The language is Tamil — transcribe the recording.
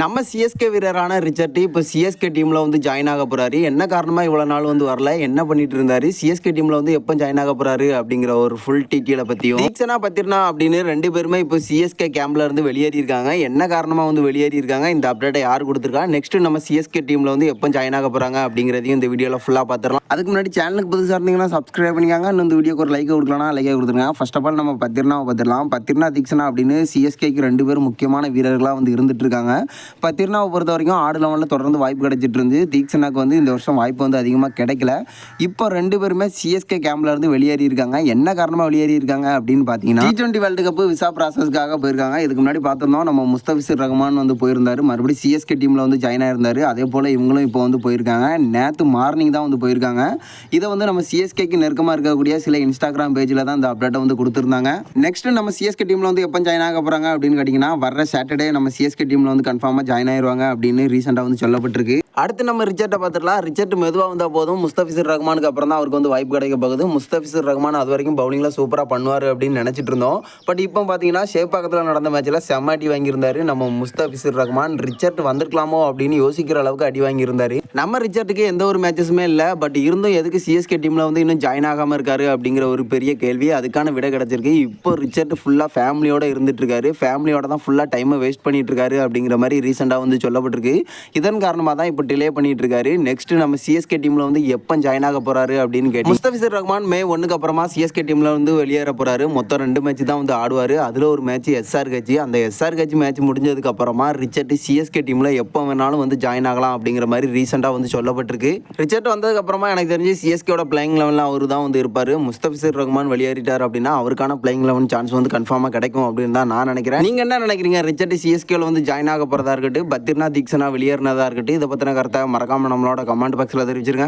நம்ம சிஎஸ்கே வீரரான ரிச்சர்டி இப்போ சிஎஸ்கே டீமில் வந்து ஜாயின் ஆக போகிறாரு என்ன காரணமாக இவ்வளோ நாள் வந்து வரல? என்ன பண்ணிட்டு இருந்தாரு? சிஎஸ்கே டீமில் வந்து எப்போ ஜாயின் ஆக போகிறாரு அப்படிங்கிற ஒரு ஃபுல் டீட்டெயிலை பற்றியும் தீக்ஷனா பத்திரனா அப்படின்னு ரெண்டு பேருமே இப்போ சிஎஸ்கே கேம்ப்ல இருந்து வெளியேறியிருக்காங்க என்ன காரணமாக வந்து வெளியேறி இருக்காங்க? இந்த அப்டேட்டை யார் கொடுத்துருக்கா? நெக்ஸ்ட் நம்ம சிஎஸ்கே டீமில் வந்து எப்போ ஜாயின் ஆக போகிறாங்க அப்படிங்கிறதையும் இந்த வீடியோவில் ஃபுல்லாக பார்த்துடலாம் அதுக்கு முன்னாடி சேனலுக்கு புதுசாக இருந்தீங்கன்னா சப்ஸ்கிரைப் பண்ணிக்காங்க. இன்னும் இந்த வீடியோக்கு ஒரு லைக் கொடுக்கலாம் லைக் கொடுத்துருங்க. ஃபர்ஸ்ட் ஆஃப் ஆல் நம்ம பத்திரனாவை பார்த்துடலாம் பத்திரனா தீக்ஷனா அப்படின்னு சிஎஸ்கேக்கு ரெண்டு பேரும் முக்கியமான வீரர்களாக வந்து இருந்துட்டு இருக்காங்க. இப்போ திருநாவை பொறுத்த வரைக்கும் ஆடு லெவலில் தொடர்ந்து வாய்ப்பு கிடைச்சிட்டு இருந்து தீக்ஷனாக்கு வந்து இந்த வருஷம் வாய்ப்பு வந்து அதிகமாக கிடைக்கல. இப்போ ரெண்டு பேருமே சிஎஸ்கே கேம்ப்ல இருந்து வெளியேறி இருக்காங்க. என்ன காரணமாக வெளியேறி இருக்காங்க அப்படின்னு பார்த்தீங்கன்னா T twenty world cup visa ப்ராசஸ்க்காக போயிருக்காங்க. இதுக்கு முன்னாடி பார்த்திருந்தோம் நம்ம முஸ்தபிசர் ரஹ்மான் வந்து போயிருந்தார். மறுபடியும் சிஎஸ்கே டீமில் வந்து ஜாயின் ஆயிருந்தார். அதே போல் இவங்களும் இப்போ வந்து போயிருக்காங்க. நேற்று மார்னிங் தான் வந்து போயிருக்காங்க. இதை வந்து நம்ம சிஎஸ்கேக்கு நெருக்கமாக இருக்கக்கூடிய சில இன்ஸ்டாகிராம் பேஜில் தான் இந்த அப்டேட்டை வந்து கொடுத்துருந்தாங்க. நெக்ஸ்ட் நம்ம சிஎஸ்கே டீமில் வந்து எப்போ ஜாயின் ஆக போகிறாங்க அப்படின்னு கேட்டிங்கன்னா வர சாட்டர்டே நம்ம சிஎஸ்கே டீமில் வந்து கன்ஃபார்ம் கன்ஃபார்மாக ஜாயின் ஆயிடுவாங்க அப்படின்னு ரீசெண்டாக வந்து சொல்லப்பட்டிருக்கு. அடுத்து நம்ம ரிச்சர்ட்டை பார்த்துக்கலாம் ரிச்சர்ட் மெதுவாக வந்தால் போதும். முஸ்தபிசர் ரஹ்மானுக்கு அப்புறம் தான் அவருக்கு வந்து வாய்ப்பு கிடைக்க போகுது. முஸ்தபிசர் ரஹ்மான் அது வரைக்கும் பவுலிங்கில் சூப்பராக பண்ணுவார் அப்படின்னு நினச்சிட்டு இருந்தோம். பட் இப்போ பார்த்தீங்கன்னா ஷேப்பாக்கத்தில் நடந்த மேட்ச்சில் செம்ம அடி வாங்கியிருந்தாரு. நம்ம முஸ்தபிசர் ரஹ்மான் ரிச்சர்ட் வந்திருக்கலாமோ அப்படின்னு யோசிக்கிற அளவுக்கு அடி வாங்கியிருந்தாரு. நம்ம ரிச்சர்ட்டுக்கு எந்த ஒரு மேட்சஸுமே இல்லை. பட் இருந்தும் எதுக்கு சிஎஸ்கே டீமில் வந்து இன்னும் ஜாயின் ஆகாமல் இருக்காரு அப்படிங்கிற ஒரு பெரிய கேள்வி. அதுக்கான விடை கிடச்சிருக்கு. இப்போ ரிச்சர்ட் ஃபுல்லாக ஃபேமிலியோடு இருந்துட்டு இருக்காரு. ஃபேமிலியோட தான் ஃபுல்லாக டைமை வேஸ்ட் பண்ணிட்டு இருக்காரு அப்படிங்கிற மாதிரி ரீசெண்டாக வந்து சொல்லப்பட்டிருக்கு. இதன் காரணமாக தான் இப்போ டிலே பண்ணிட்டு இருக்காரு நெக்ஸ்ட் நம்ம சிஎஸ்கே டீமில் வந்து எப்போ ஜாயின் ஆக போறாரு அப்படின்னு கேட்டு முஸ்தபிசர் ரஹ்மான் மே ஒன்றுக்கு அப்புறமா சிஎஸ்கே டீமில் வந்து வெளியேற போறாரு. மொத்தம் ரெண்டு மேட்ச் தான் வந்து ஆடுவார். அதில் ஒரு மேட்ச் எஸ்ஆர் கட்சி அந்த எஸ்ஆர் கட்சி மேட்ச் முடிஞ்சதுக்கு அப்புறமா ரிச்சர்ட் சிஎஸ்கே டீமில் எப்போ வேணாலும் வந்து ஜாயின் ஆகலாம் அப்படிங்கிற மாதிரி ரீசெண்டாக வந்து சொல்லப்பட்டிருக்கு. ரிச்சர்ட் வந்ததுக்கு அப்புறமா எனக்கு தெரிஞ்சு சிஎஸ்கேட பிளேயிங் லெவலில் அவர் தான் வந்து இருப்பார். முஸ்தபிசர் ரஹ்மான் வெளியேறிட்டார் அப்படின்னா அவருக்கான பிளேயிங் லெவன் சான்ஸ் வந்து கன்ஃபார்மாக கிடைக்கும் அப்படின்னு தான் நான் நினைக்கிறேன். நீங்கள் என்ன நினைக்கிறீங்க? ரிச்சர்ட் சிஎஸ்கேல வந்து ஜாயின் ஆக போகிறதா இருக்கட்டும் பத்ரிநாத் தீக்ஷனா வெளியேறினதா இருக்கட்டும் இதை பற்றின கருத்தை மறக்காமல் நம்மளோட கமெண்ட் பாக்ஸில் தெரிவிச்சிருங்க.